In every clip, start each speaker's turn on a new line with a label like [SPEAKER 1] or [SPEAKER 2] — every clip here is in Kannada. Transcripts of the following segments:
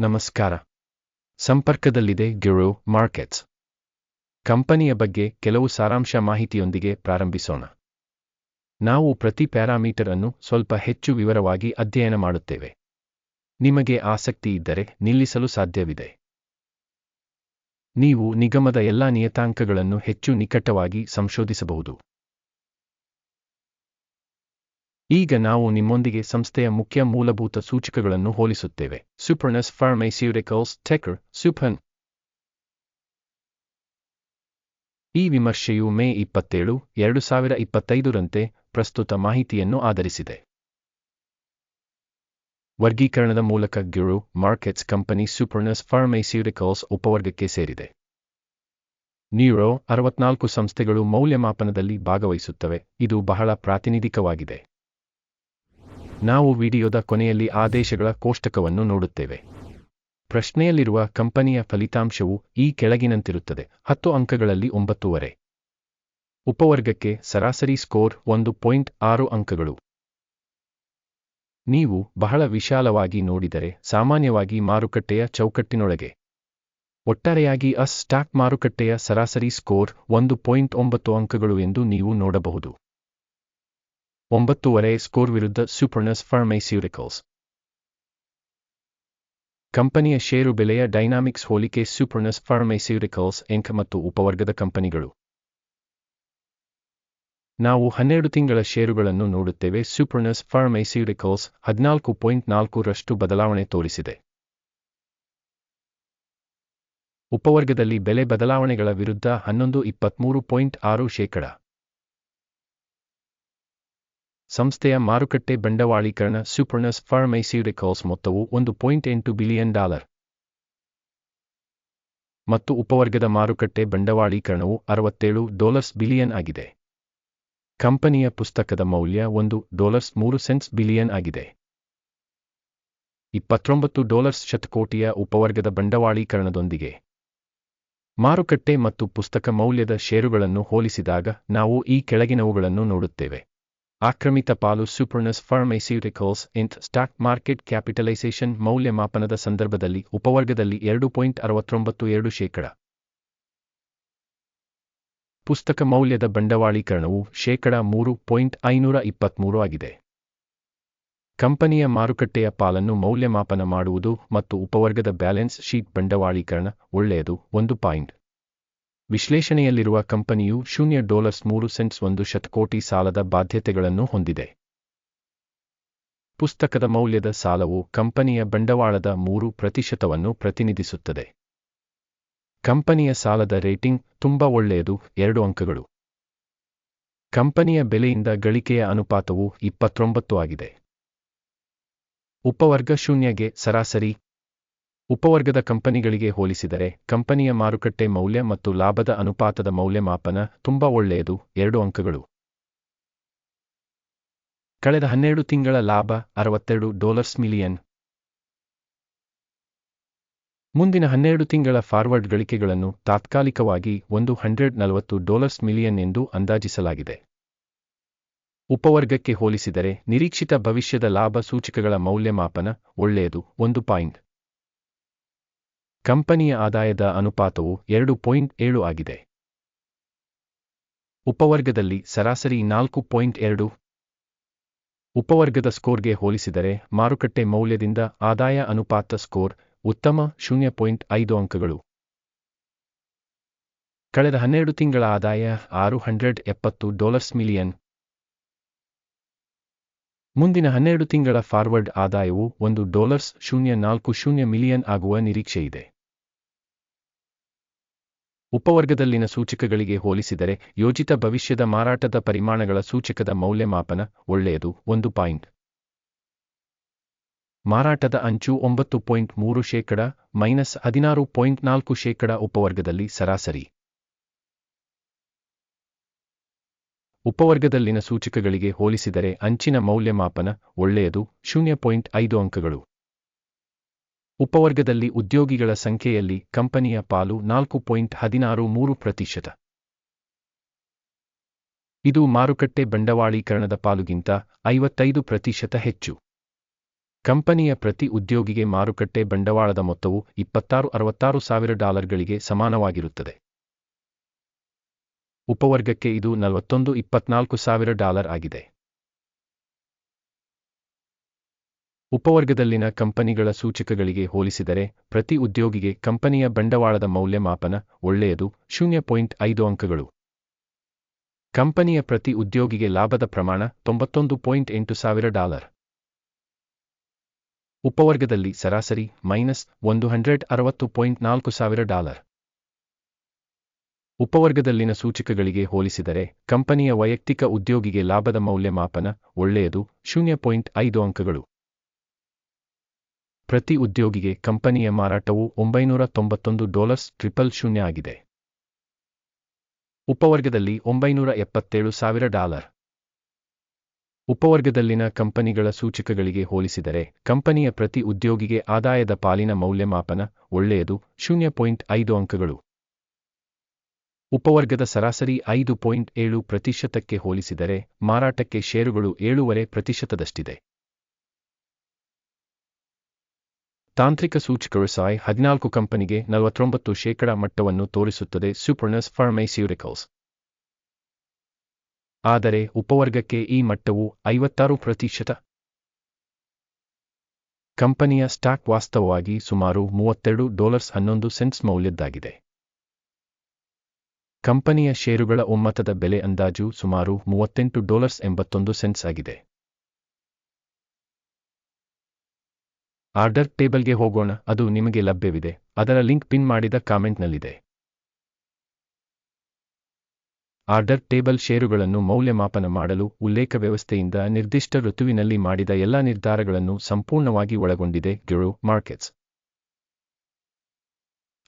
[SPEAKER 1] ನಮಸ್ಕಾರ. ಸಂಪರ್ಕದಲ್ಲಿದೆ ಗಿರೋ ಮಾರ್ಕೆಟ್ಸ್. ಕಂಪನಿಯ ಬಗ್ಗೆ ಕೆಲವು ಸಾರಾಂಶ ಮಾಹಿತಿಯೊಂದಿಗೆ ಪ್ರಾರಂಭಿಸೋಣ. ನಾವು ಪ್ರತಿ ಪ್ಯಾರಾಮೀಟರ್ ಅನ್ನು ಸ್ವಲ್ಪ ಹೆಚ್ಚು ವಿವರವಾಗಿ ಅಧ್ಯಯನ ಮಾಡುತ್ತೇವೆ. ನಿಮಗೆ ಆಸಕ್ತಿ ಇದ್ದರೆ ನಿಲ್ಲಿಸಲು ಸಾಧ್ಯವಿದೆ. ನೀವು ನಿಗಮದ ಎಲ್ಲಾ ನಿಯತಾಂಕಗಳನ್ನು ಹೆಚ್ಚು ನಿಕಟವಾಗಿ ಸಂಶೋಧಿಸಬಹುದು. ಈಗ ನಾವು ನಿಮ್ಮೊಂದಿಗೆ ಸಂಸ್ಥೆಯ ಮುಖ್ಯ ಮೂಲಭೂತ ಸೂಚಕಗಳನ್ನು ಹೋಲಿಸುತ್ತೇವೆ. ಸೂಪರ್ನಸ್ ಫಾರ್ಮೈಸ್ಯೂಟಿಕಲ್ಸ್ ಟೆಕರ್ ಸೂಪನ್ ಈ ವಿಮರ್ಶೆಯು ಮೇ ಇಪ್ಪತ್ತೇಳು, ಎರಡು ಸಾವಿರ ಇಪ್ಪತ್ತೈದರಂತೆ ಪ್ರಸ್ತುತ ಮಾಹಿತಿಯನ್ನು ಆಧರಿಸಿದೆ. ವರ್ಗೀಕರಣದ ಮೂಲಕ ಗಿರು ಮಾರ್ಕೆಟ್ಸ್ ಕಂಪನಿ ಸೂಪರ್ನಸ್ ಫಾರ್ಮೈಸ್ಯೂಟಿಕಲ್ಸ್ ಉಪವರ್ಗಕ್ಕೆ ಸೇರಿದೆ. ನ್ಯೂರೋ ಅರವತ್ನಾಲ್ಕು ಸಂಸ್ಥೆಗಳು ಮೌಲ್ಯಮಾಪನದಲ್ಲಿ ಭಾಗವಹಿಸುತ್ತವೆ. ಇದು ಬಹಳ ಪ್ರಾತಿನಿಧಿಕವಾಗಿದೆ. ನಾವು ವಿಡಿಯೋದ ಕೊನೆಯಲ್ಲಿ ಆದೇಶಗಳ ಕೋಷ್ಟಕವನ್ನು ನೋಡುತ್ತೇವೆ. ಪ್ರಶ್ನೆಯಲ್ಲಿರುವ ಕಂಪನಿಯ ಫಲಿತಾಂಶವು ಈ ಕೆಳಗಿನಂತಿರುತ್ತದೆ. ಹತ್ತು ಅಂಕಗಳಲ್ಲಿ ಒಂಬತ್ತೂವರೆ. ಉಪವರ್ಗಕ್ಕೆ ಸರಾಸರಿ ಸ್ಕೋರ್ ಒಂದು ಪಾಯಿಂಟ್ ಆರು ಅಂಕಗಳು. ನೀವು ಬಹಳ ವಿಶಾಲವಾಗಿ ನೋಡಿದರೆ ಸಾಮಾನ್ಯವಾಗಿ ಮಾರುಕಟ್ಟೆಯ ಚೌಕಟ್ಟಿನೊಳಗೆ. ಒಟ್ಟಾರೆಯಾಗಿ ಅಸ್ ಸ್ಟಾಕ್ ಮಾರುಕಟ್ಟೆಯ ಸರಾಸರಿ ಸ್ಕೋರ್ ಒಂದು ಪಾಯಿಂಟ್ ಒಂಬತ್ತು ಅಂಕಗಳು ಎಂದು ನೀವು ನೋಡಬಹುದು. ಒಂಬತ್ತೂವರೆ ಸ್ಕೋರ್ ವಿರುದ್ಧ ಸೂಪರ್ನಸ್ ಫಾರ್ಮೈಸ್ಯೂಟಿಕಲ್ಸ್ ಕಂಪನಿಯ ಷೇರು ಬೆಲೆಯ ಡೈನಾಮಿಕ್ಸ್ ಹೋಲಿಕೆ ಸೂಪರ್ನಸ್ ಫಾರ್ಮೈಸ್ಯೂಟಿಕಲ್ಸ್ ಎಂಕ್ ಮತ್ತು ಉಪವರ್ಗದ ಕಂಪನಿಗಳು. ನಾವು ಹನ್ನೆರಡು ತಿಂಗಳ ಷೇರುಗಳನ್ನು ನೋಡುತ್ತೇವೆ. ಸೂಪರ್ನಸ್ ಫಾರ್ಮೈಸ್ಯೂಟಿಕಲ್ಸ್ ಹದಿನಾಲ್ಕು ಪಾಯಿಂಟ್ ನಾಲ್ಕರಷ್ಟು ಬದಲಾವಣೆ ತೋರಿಸಿದೆ. ಉಪವರ್ಗದಲ್ಲಿ ಬೆಲೆ ಬದಲಾವಣೆಗಳ ವಿರುದ್ಧ ಹನ್ನೊಂದು ಇಪ್ಪತ್ತ್ಮೂರು ಪಾಯಿಂಟ್ ಆರು ಶೇಕಡ. ಸಂಸ್ಥೆಯ ಮಾರುಕಟ್ಟೆ ಬಂಡವಾಳೀಕರಣ ಸೂಪರ್ನಸ್ ಫಾರ್ಮೈಸ್ಯೂಟಿಕಲ್ಸ್ ಮೊತ್ತವು ಒಂದು ಪಾಯಿಂಟ್ ಎಂಟು ಬಿಲಿಯನ್ ಡಾಲರ್. ಮತ್ತು ಉಪವರ್ಗದ ಮಾರುಕಟ್ಟೆ ಬಂಡವಾಳೀಕರಣವು ಅರವತ್ತೇಳು ಡಾಲರ್ಸ್ ಬಿಲಿಯನ್ ಆಗಿದೆ. ಕಂಪನಿಯ ಪುಸ್ತಕದ ಮೌಲ್ಯ ಒಂದು ಡಾಲರ್ಸ್ ಮೂರು ಸೆಂಟ್ಸ್ ಬಿಲಿಯನ್ ಆಗಿದೆ. ಇಪ್ಪತ್ತೊಂಬತ್ತು ಡಾಲರ್ಸ್ ಶತಕೋಟಿಯ ಉಪವರ್ಗದ ಬಂಡವಾಳೀಕರಣದೊಂದಿಗೆ. ಮಾರುಕಟ್ಟೆ ಮತ್ತು ಪುಸ್ತಕ ಮೌಲ್ಯದ ಷೇರುಗಳನ್ನು ಹೋಲಿಸಿದಾಗ ನಾವು ಈ ಕೆಳಗಿನವುಗಳನ್ನು ನೋಡುತ್ತೇವೆ. ಆಕ್ರಮಿತ ಪಾಲು ಸೂಪರ್ನಸ್ ಫಾರ್ಮೈಸ್ಯೂಟಿಕಲ್ಸ್ ಇಂತ್ ಸ್ಟಾಕ್ ಮಾರ್ಕೆಟ್ ಕ್ಯಾಪಿಟಲೈಸೇಷನ್ ಮೌಲ್ಯಮಾಪನದ ಸಂದರ್ಭದಲ್ಲಿ ಉಪವರ್ಗದಲ್ಲಿ ಎರಡು ಪಾಯಿಂಟ್ ಅರವತ್ತೊಂಬತ್ತು ಎರಡು ಶೇಕಡ. ಪುಸ್ತಕ ಮೌಲ್ಯದ ಬಂಡವಾಳೀಕರಣವು ಶೇಕಡ ಮೂರು ಪಾಯಿಂಟ್ ಐನೂರ ಇಪ್ಪತ್ಮೂರು ಆಗಿದೆ. ಕಂಪನಿಯ ಮಾರುಕಟ್ಟೆಯ ಪಾಲನ್ನು ಮೌಲ್ಯಮಾಪನ ಮಾಡುವುದು ಮತ್ತು ಉಪವರ್ಗದ ಬ್ಯಾಲೆನ್ಸ್ ಶೀಟ್ ಬಂಡವಾಳೀಕರಣ ಒಳ್ಳೆಯದು ಒಂದು ಪಾಯಿಂಟ್. ವಿಶ್ಲೇಷಣೆಯಲ್ಲಿರುವ ಕಂಪನಿಯು ಶೂನ್ಯ ಡಾಲರ್ಸ್ ಮೂರು ಸೆಂಟ್ಸ್ ಒಂದು ಶತಕೋಟಿ ಸಾಲದ ಬಾಧ್ಯತೆಗಳನ್ನು ಹೊಂದಿದೆ. ಪುಸ್ತಕದ ಮೌಲ್ಯದ ಸಾಲವು ಕಂಪನಿಯ ಬಂಡವಾಳದ ಮೂರು ಪ್ರತಿಶತವನ್ನು ಪ್ರತಿನಿಧಿಸುತ್ತದೆ. ಕಂಪನಿಯ ಸಾಲದ ರೇಟಿಂಗ್ ತುಂಬಾ ಒಳ್ಳೆಯದು, ಎರಡು ಅಂಕಗಳು. ಕಂಪನಿಯ ಬೆಲೆಯಿಂದ ಗಳಿಕೆಯ ಅನುಪಾತವು ಇಪ್ಪತ್ತೊಂಬತ್ತು ಆಗಿದೆ. ಉಪವರ್ಗ ಶೂನ್ಯಗೆ ಸರಾಸರಿ ಉಪವರ್ಗದ ಕಂಪನಿಗಳಿಗೆ ಹೋಲಿಸಿದರೆ, ಕಂಪನಿಯ ಮಾರುಕಟ್ಟೆ ಮೌಲ್ಯ ಮತ್ತು ಲಾಭದ ಅನುಪಾತದ ಮೌಲ್ಯಮಾಪನ ತುಂಬಾ ಒಳ್ಳೆಯದು. ಎರಡು ಅಂಕಗಳು. ಕಳೆದ ಹನ್ನೆರಡು ತಿಂಗಳ ಲಾಭ ಅರವತ್ತೆರಡು ಡಾಲರ್ಸ್ ಮಿಲಿಯನ್. ಮುಂದಿನ ಹನ್ನೆರಡು ತಿಂಗಳ ಫಾರ್ವರ್ಡ್ ಗಳಿಕೆಗಳನ್ನು ತಾತ್ಕಾಲಿಕವಾಗಿ ಒಂದು ಹಂಡ್ರೆಡ್ ನಲವತ್ತು ಡಾಲರ್ಸ್ ಮಿಲಿಯನ್ ಎಂದು ಅಂದಾಜಿಸಲಾಗಿದೆ. ಉಪವರ್ಗಕ್ಕೆ ಹೋಲಿಸಿದರೆ ನಿರೀಕ್ಷಿತ ಭವಿಷ್ಯದ ಲಾಭ ಸೂಚಕಗಳ ಮೌಲ್ಯಮಾಪನ ಒಳ್ಳೆಯದು. ಒಂದು ಪಾಯಿಂಟ್. ಕಂಪನಿಯ ಆದಾಯದ ಅನುಪಾತವು ಎರಡು ಪಾಯಿಂಟ್ ಏಳು ಆಗಿದೆ. ಉಪವರ್ಗದಲ್ಲಿ ಸರಾಸರಿ ನಾಲ್ಕು ಪಾಯಿಂಟ್ ಎರಡು. ಉಪವರ್ಗದ ಸ್ಕೋರ್ಗೆ ಹೋಲಿಸಿದರೆ ಮಾರುಕಟ್ಟೆ ಮೌಲ್ಯದಿಂದ ಆದಾಯ ಅನುಪಾತ ಸ್ಕೋರ್ ಉತ್ತಮ ಶೂನ್ಯ ಪಾಯಿಂಟ್ ಐದು ಅಂಕಗಳು. ಕಳೆದ ಹನ್ನೆರಡು ತಿಂಗಳ ಆದಾಯ ಆರು ಹಂಡ್ರೆಡ್ ಎಪ್ಪತ್ತು ಡಾಲರ್ಸ್ ಮಿಲಿಯನ್. ಮುಂದಿನ ಹನ್ನೆರಡು ತಿಂಗಳ ಫಾರ್ವರ್ಡ್ ಆದಾಯವು ಒಂದು ಡಾಲರ್ಸ್ ಶೂನ್ಯ ನಾಲ್ಕು ಶೂನ್ಯ ಮಿಲಿಯನ್ ಆಗುವ ನಿರೀಕ್ಷೆಯಿದೆ. ಉಪವರ್ಗದಲ್ಲಿನ ಸೂಚಕಗಳಿಗೆ ಹೋಲಿಸಿದರೆ ಯೋಜಿತ ಭವಿಷ್ಯದ ಮಾರಾಟದ ಪರಿಮಾಣಗಳ ಸೂಚಕದ ಮೌಲ್ಯಮಾಪನ ಒಳ್ಳೆಯದು. ಒಂದು ಪಾಯಿಂಟ್. ಮಾರಾಟದ ಅಂಚು ಒಂಬತ್ತು ಪಾಯಿಂಟ್ ಮೂರು ಶೇಕಡ ಮೈನಸ್ ಹದಿನಾರು ಪಾಯಿಂಟ್ ನಾಲ್ಕು ಶೇಕಡ ಉಪವರ್ಗದಲ್ಲಿ ಸರಾಸರಿ. ಉಪವರ್ಗದಲ್ಲಿನ ಸೂಚಕಗಳಿಗೆ ಹೋಲಿಸಿದರೆ ಅಂಚಿನ ಮೌಲ್ಯಮಾಪನ ಒಳ್ಳೆಯದು. ಶೂನ್ಯ ಪಾಯಿಂಟ್ ಐದು ಅಂಕಗಳು. ಉಪವರ್ಗದಲ್ಲಿ ಉದ್ಯೋಗಿಗಳ ಸಂಖ್ಯೆಯಲ್ಲಿ ಕಂಪನಿಯ ಪಾಲು ನಾಲ್ಕು ಪಾಯಿಂಟ್ ಹದಿನಾರು ಮೂರು ಪ್ರತಿಶತ. ಇದು ಮಾರುಕಟ್ಟೆ ಬಂಡವಾಳೀಕರಣದ ಪಾಲುಗಿಂತ ಐವತ್ತೈದು ಪ್ರತಿಶತ ಹೆಚ್ಚು. ಕಂಪನಿಯ ಪ್ರತಿ ಉದ್ಯೋಗಿಗೆ ಮಾರುಕಟ್ಟೆ ಬಂಡವಾಳದ ಮೊತ್ತವು ಇಪ್ಪತ್ತಾರು, ಅರವತ್ತಾರು ಸಾವಿರ ಡಾಲರ್ಗಳಿಗೆ ಸಮಾನವಾಗಿರುತ್ತದೆ. ಉಪವರ್ಗಕ್ಕೆ ಇದು ನಲವತ್ತೊಂದು, ಇಪ್ಪತ್ನಾಲ್ಕು ಸಾವಿರ ಡಾಲರ್ ಆಗಿದೆ. ಉಪವರ್ಗದಲ್ಲಿನ ಕಂಪನಿಗಳ ಸೂಚಕಗಳಿಗೆ ಹೋಲಿಸಿದರೆ, ಪ್ರತಿ ಉದ್ಯೋಗಿಗೆ ಕಂಪನಿಯ ಬಂಡವಾಳದ ಮೌಲ್ಯಮಾಪನ ಒಳ್ಳೆಯದು, ಶೂನ್ಯ ಪಾಯಿಂಟ್ ಐದು ಅಂಕಗಳು. ಕಂಪನಿಯ ಪ್ರತಿ ಉದ್ಯೋಗಿಗೆ ಲಾಭದ ಪ್ರಮಾಣ ತೊಂಬತ್ತೊಂದು ಪಾಯಿಂಟ್ ಎಂಟು ಸಾವಿರ ಡಾಲರ್. ಉಪವರ್ಗದಲ್ಲಿ ಸರಾಸರಿ ಮೈನಸ್ ಒಂದು ಹಂಡ್ರೆಡ್ ಅರವತ್ತು ಪಾಯಿಂಟ್ ನಾಲ್ಕು ಸಾವಿರ ಡಾಲರ್. ಉಪವರ್ಗದಲ್ಲಿನ ಸೂಚಕಗಳಿಗೆ ಹೋಲಿಸಿದರೆ, ಕಂಪನಿಯ ವೈಯಕ್ತಿಕ ಉದ್ಯೋಗಿಗೆ ಲಾಭದ ಮೌಲ್ಯಮಾಪನ ಒಳ್ಳೆಯದು, ಶೂನ್ಯ ಪಾಯಿಂಟ್ ಐದು ಅಂಕಗಳು. ಪ್ರತಿ ಉದ್ಯೋಗಿಗೆ ಕಂಪನಿಯ ಮಾರಾಟವು ಒಂಬೈನೂರ ತೊಂಬತ್ತೊಂದು ಡಾಲರ್ಸ್ ಟ್ರಿಪಲ್ ಶೂನ್ಯ ಆಗಿದೆ. ಉಪವರ್ಗದಲ್ಲಿ ಒಂಬೈನೂರ ಎಪ್ಪತ್ತೇಳು ಸಾವಿರ ಡಾಲರ್. ಉಪವರ್ಗದಲ್ಲಿನ ಕಂಪನಿಗಳ ಸೂಚಕಗಳಿಗೆ ಹೋಲಿಸಿದರೆ, ಕಂಪನಿಯ ಪ್ರತಿ ಉದ್ಯೋಗಿಗೆ ಆದಾಯದ ಪಾಲಿನ ಮೌಲ್ಯಮಾಪನ ಒಳ್ಳೆಯದು, ಶೂನ್ಯ ಪಾಯಿಂಟ್ ಐದು ಅಂಕಗಳು. ಉಪವರ್ಗದ ಸರಾಸರಿ ಐದು ಪಾಯಿಂಟ್ ಏಳು ಪ್ರತಿಶತಕ್ಕೆ ಹೋಲಿಸಿದರೆ, ಮಾರಾಟಕ್ಕೆ ಷೇರುಗಳು ಏಳೂವರೆ ಪ್ರತಿಶತದಷ್ಟಿದೆ. ತಾಂತ್ರಿಕ ಸೂಚಕರು ಸಾಯ್ ಹದಿನಾಲ್ಕು ಕಂಪನಿಗೆ ನಲವತ್ತೊಂಬತ್ತು ಶೇಕಡ ಮಟ್ಟವನ್ನು ತೋರಿಸುತ್ತದೆ ಸೂಪರ್ನಸ್ ಫಾರ್ಮೈಸ್ಯೂಟಿಕಲ್ಸ್ ಆದರೆ ಉಪವರ್ಗಕ್ಕೆ ಈ ಮಟ್ಟವು ಐವತ್ತಾರು ಪ್ರತಿಶತ. ಕಂಪನಿಯ ಸ್ಟಾಕ್ ವಾಸ್ತವವಾಗಿ ಸುಮಾರು ಮೂವತ್ತೆರಡು ಡಾಲರ್ಸ್ ಹನ್ನೊಂದು ಸೆಂಟ್ಸ್ ಮೌಲ್ಯದ್ದಾಗಿದೆ. ಕಂಪನಿಯ ಷೇರುಗಳ ಒಮ್ಮತದ ಬೆಲೆ ಅಂದಾಜು ಸುಮಾರು ಮೂವತ್ತೆಂಟು ಡಾಲರ್ಸ್ ಎಂಬತ್ತೊಂದು ಸೆಂಟ್ಸ್ ಆಗಿದೆ. ಆರ್ಡರ್ ಟೇಬಲ್ಗೆ ಹೋಗೋಣ, ಅದು ನಿಮಗೆ ಲಭ್ಯವಿದೆ. ಅದರ ಲಿಂಕ್ ಪಿನ್ ಮಾಡಿದ ಕಾಮೆಂಟ್ನಲ್ಲಿದೆ. ಆರ್ಡರ್ ಟೇಬಲ್ ಷೇರುಗಳನ್ನು ಮೌಲ್ಯಮಾಪನ ಮಾಡಲು ಉಲ್ಲೇಖ ವ್ಯವಸ್ಥೆಯಿಂದ ನಿರ್ದಿಷ್ಟ ಋತುವಿನಲ್ಲಿ ಮಾಡಿದ ಎಲ್ಲ ನಿರ್ಧಾರಗಳನ್ನು ಸಂಪೂರ್ಣವಾಗಿ ಒಳಗೊಂಡಿದೆ ಗಿರು ಮಾರ್ಕೆಟ್ಸ್.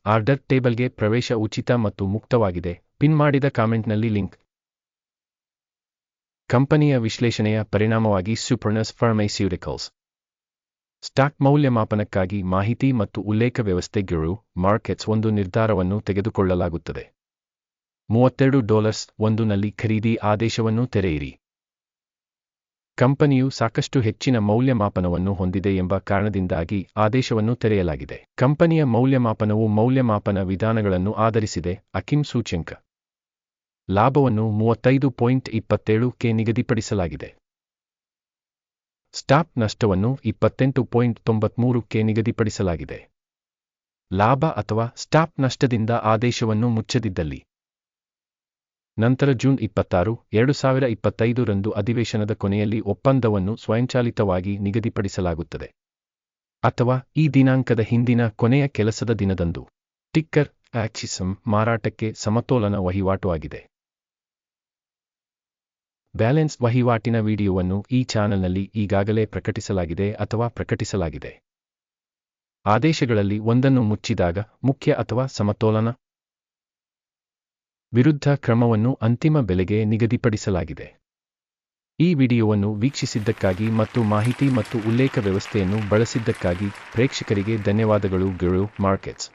[SPEAKER 1] ಆರ್ಡರ್ ಟೇಬಲ್ಗೆ ಪ್ರವೇಶ ಉಚಿತ ಮತ್ತು ಮುಕ್ತವಾಗಿದೆ. ಪಿನ್ ಮಾಡಿದ ಕಾಮೆಂಟ್ನಲ್ಲಿ ಲಿಂಕ್. ಕಂಪನಿಯ ವಿಶ್ಲೇಷಣೆಯ ಪರಿಣಾಮವಾಗಿ ಸೂಪರ್ನಸ್ ಫಾರ್ಮೈಸ್ಯೂಟಿಕಲ್ಸ್. ಸ್ಟಾಕ್ ಮೌಲ್ಯಮಾಪನಕ್ಕಾಗಿ ಮಾಹಿತಿ ಮತ್ತು ಉಲ್ಲೇಖ ವ್ಯವಸ್ಥೆಗಳು ಮಾರ್ಕೆಟ್ಸ್ ಒಂದು ನಿರ್ಧಾರವನ್ನು ತೆಗೆದುಕೊಳ್ಳಲಾಗುತ್ತದೆ. ಮೂವತ್ತೆರಡು ಡಾಲರ್ಸ್ ಒಂದು ನಲ್ಲಿ ಖರೀದಿ ಆದೇಶವನ್ನು ತೆರೆಯಿರಿ. ಕಂಪನಿಯು ಸಾಕಷ್ಟು ಹೆಚ್ಚಿನ ಮೌಲ್ಯಮಾಪನವನ್ನು ಹೊಂದಿದೆ ಎಂಬ ಕಾರಣದಿಂದಾಗಿ ಆದೇಶವನ್ನು ತೆರೆಯಲಾಗಿದೆ. ಕಂಪನಿಯ ಮೌಲ್ಯಮಾಪನವು ಮೌಲ್ಯಮಾಪನ ವಿಧಾನಗಳನ್ನು ಆಧರಿಸಿದೆ, ಅಕಿಮ್ ಸೂಚ್ಯಂಕ. ಲಾಭವನ್ನು ಮೂವತ್ತೈದು ಪಾಯಿಂಟ್ ಇಪ್ಪತ್ತೇಳು ಕೆ ನಿಗದಿಪಡಿಸಲಾಗಿದೆ. ಸ್ಟಾಪ್ ನಷ್ಟವನ್ನು ಇಪ್ಪತ್ತೆಂಟು ಪಾಯಿಂಟ್ ತೊಂಬತ್ಮೂರು ಕೆ ನಿಗದಿಪಡಿಸಲಾಗಿದೆ. ಲಾಭ ಅಥವಾ ಸ್ಟಾಪ್ ನಷ್ಟದಿಂದ ಆದೇಶವನ್ನು ಮುಚ್ಚದಿದ್ದಲ್ಲಿ. ನಂತರ ಜೂನ್ ಇಪ್ಪತ್ತಾರು, ಎರಡು ಸಾವಿರ ಇಪ್ಪತ್ತೈದು ರಂದು ಅಧಿವೇಶನದ ಕೊನೆಯಲ್ಲಿ ಒಪ್ಪಂದವನ್ನು ಸ್ವಯಂಚಾಲಿತವಾಗಿ ನಿಗದಿಪಡಿಸಲಾಗುತ್ತದೆ. ಅಥವಾ ಈ ದಿನಾಂಕದ ಹಿಂದಿನ ಕೊನೆಯ ಕೆಲಸದ ದಿನದಂದು. ಟಿಕ್ಕರ್ ಆಕ್ಸಿಸಂ ಮಾರಾಟಕ್ಕೆ ಸಮತೋಲನ ವಹಿವಾಟು ಆಗಿದೆ. ಬ್ಯಾಲೆನ್ಸ್ ವಹಿವಾಟಿನ ವಿಡಿಯೋವನ್ನು ಈ ಚಾನೆಲ್ನಲ್ಲಿ ಈಗಾಗಲೇ ಪ್ರಕಟಿಸಲಾಗಿದೆ ಅಥವಾ ಪ್ರಕಟಿಸಲಾಗಿದೆ. ಆದೇಶಗಳಲ್ಲಿ ಒಂದನ್ನು ಮುಚ್ಚಿದಾಗ ಮುಖ್ಯ ಅಥವಾ ಸಮತೋಲನ ವಿರುದ್ಧ ಕ್ರಮವನ್ನು ಅಂತಿಮ ಬೆಲೆಗೆ ನಿಗದಿಪಡಿಸಲಾಗಿದೆ. ಈ ವಿಡಿಯೋವನ್ನು ವೀಕ್ಷಿಸಿದ್ದಕ್ಕಾಗಿ ಮತ್ತು ಮಾಹಿತಿ ಮತ್ತು ಉಲ್ಲೇಖ ವ್ಯವಸ್ಥೆಯನ್ನು ಬಳಸಿದ್ದಕ್ಕಾಗಿ ಪ್ರೇಕ್ಷಕರಿಗೆ ಧನ್ಯವಾದಗಳು. ಗಿರು ಮಾರ್ಕೆಟ್ಸ್